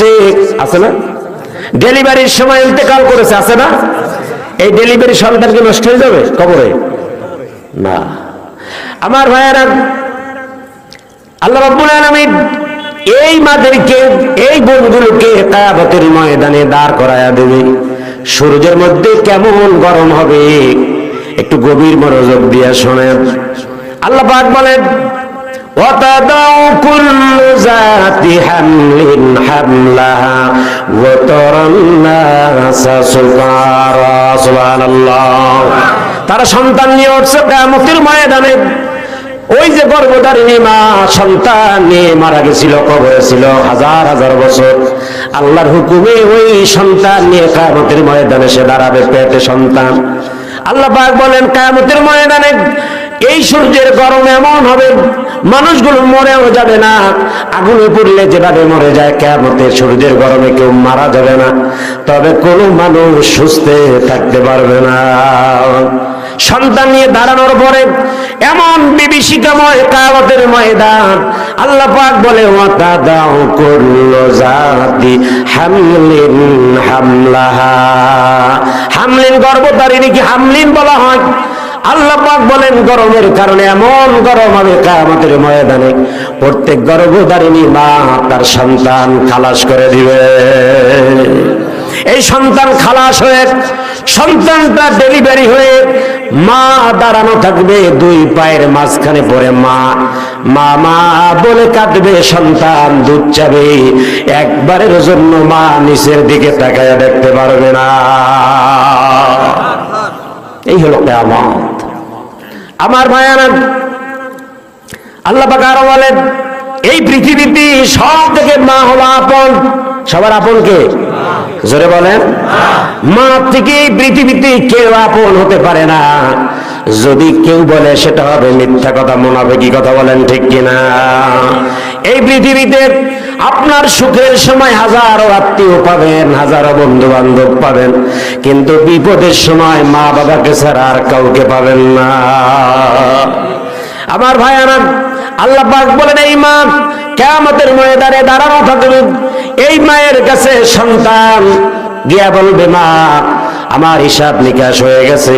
করেছে? আছে না? ডেলিভারির সময় ইন্তেকাল করেছে, আছে না? এই ডেলিভারি সন্তান কি নষ্ট হয়ে যাবে কবরে? না। আমার আল্লাহ এই মাদেরকে, এই বোনগুলোকে কায়াবতের ময়দানে দাঁড় করায়া দেবে। সূর্যের মধ্যে কেমন গরম হবে? একটু গভীর মনোযোগ দিয়া শোনেন। আল্লাহ বলেন وتضع كل ذات حمل حملها وترى الناس سكارى سبحان الله তারা সন্তান নিয়ে উঠছে কেয়ামতের ময়দানে ওই যে গর্ভধারিণী মা সন্তান নিয়ে মারা গেছিল কবরে ছিল হাজার হাজার বছর আল্লাহর হুকুমে ওই সন্তান নিয়ে কায়ামতের ময়দানে সে দাঁড়াবে পেটে সন্তান আল্লাহ পাক বলেন কায়ামতের ময়দানে এই সূর্যের গরম এমন হবে মানুষগুলো মরেও যাবে না। আগুনে পড়লে যেভাবে মরে যায় কেমতের শরীরের গরমে কেউ মারা যাবে না। তবে কোনো মানুষ সুস্থে থাকতে পারবে না। সন্তান নিয়ে দাঁড়ানোর পরে এমন বিভীষিকাময় কায়ামতের ময়দান আল্লাহ পাক বলে ওয়াতা দাও কুল্লু জাতি হামলিন হামলাহা। হামলিন গর্ভধারিণীকে হামলিন বলা হয়। আল্লাহ পাক বলেন গরমের কারণে এমন গরম হবে কায়ামতের ময়দানে। প্রত্যেক গর্ভধারিণী মা তার সন্তান খালাস করে দিবে। এই সন্তান খালাস হয়ে, সন্তানটা ডেলিভারি হয়ে মা দাঁড়ানো থাকবে দুই পায়ের মাঝখানে পড়ে মা। মা মা বলে কাঁদবে, সন্তান দুধ চাবে। একবারের জন্য মা নিচের দিকে তাকায় দেখতে পারবে না। এই হলো কেয়ামত। আমার ভায়ানা আল্লাহ আরও বলেন, এই পৃথিবীতে সব থেকে মা হলো আপন। সবার আপন কে? জোরে বলেন? মা থেকে এই পৃথিবীতে কেউ আপন হতে পারে না। যদি কেউ বলে সেটা হবে মিথ্যা কথা কি কথা বলেন ঠিক কিনা? এই পৃথিবীতে আপনার সুখের সময় হাজারো আত্মীয় পাবেন, হাজারো বন্ধু বান্ধব পাবেন, কিন্তু বিপদের সময় মা বাবাকে ছাড়া আর কাউকে পাবেন না। আমার ভাই আমার আল্লাহ বলেন, এই মা, কেয়ামতের ময়দানে দাঁড়ানো থাকবে এই মায়ের কাছে সন্তান। গিয়া বলবে, মা, আমার হিসাব নিকাশ হয়ে গেছে।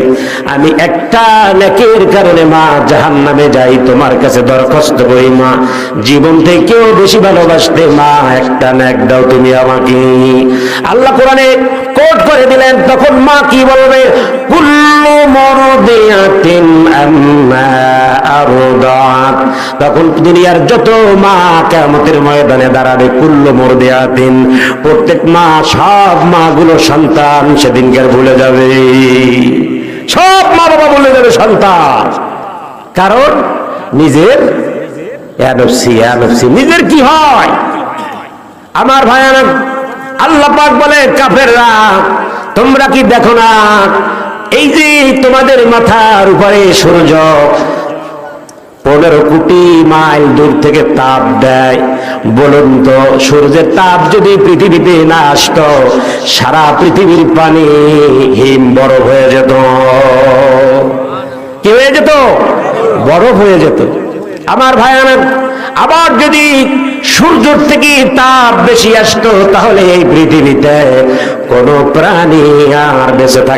আমি একটা নেকের কারণে, মা জাহান নামে যাই। তোমার কাছে দরখাস্ত করি, মা। জীবন থেকেও বেশি ভালোবাসতে, মা, একটা নেক দাও তুমি আমাকে। আল্লাহ কোরআনে কোট করে দিলেন। তখন মা কি বলবে? কুল্লু মরদিয়াতিন আম্মা তখন দুনিয়ার যত মা কিয়ামতের ময়দানে দাঁড়াবে, কুল্লু মরদিয়াতিন। প্রত্যেক মা, সব সন্তান ভুলে যাবে। সব মা বাবা যাবে সন্তান। কারণ নিজের নিজের কি হয়? আমার ভাইয়ারা আল্লাহ পাক বলে, কাফেররা, তোমরা কি দেখো না? এই যে তোমাদের মাথার উপরে সূর্য পনেরো কোটি মাইল দূর থেকে তাপ দেয়। বলুন তো, সূর্যের তাপ যদি পৃথিবীতে না আসতো, সারা পৃথিবীর পানি হিম বরফ হয়ে যেত। কি হয়ে যেত? বরফ হয়ে যেত। আমার ভাইয়ানা আবার যদি সূর্যর থেকে তাপ বেশি আসতো, তাহলে এই পৃথিবীতে কোনো প্রাণী আর বেঁচে থাকে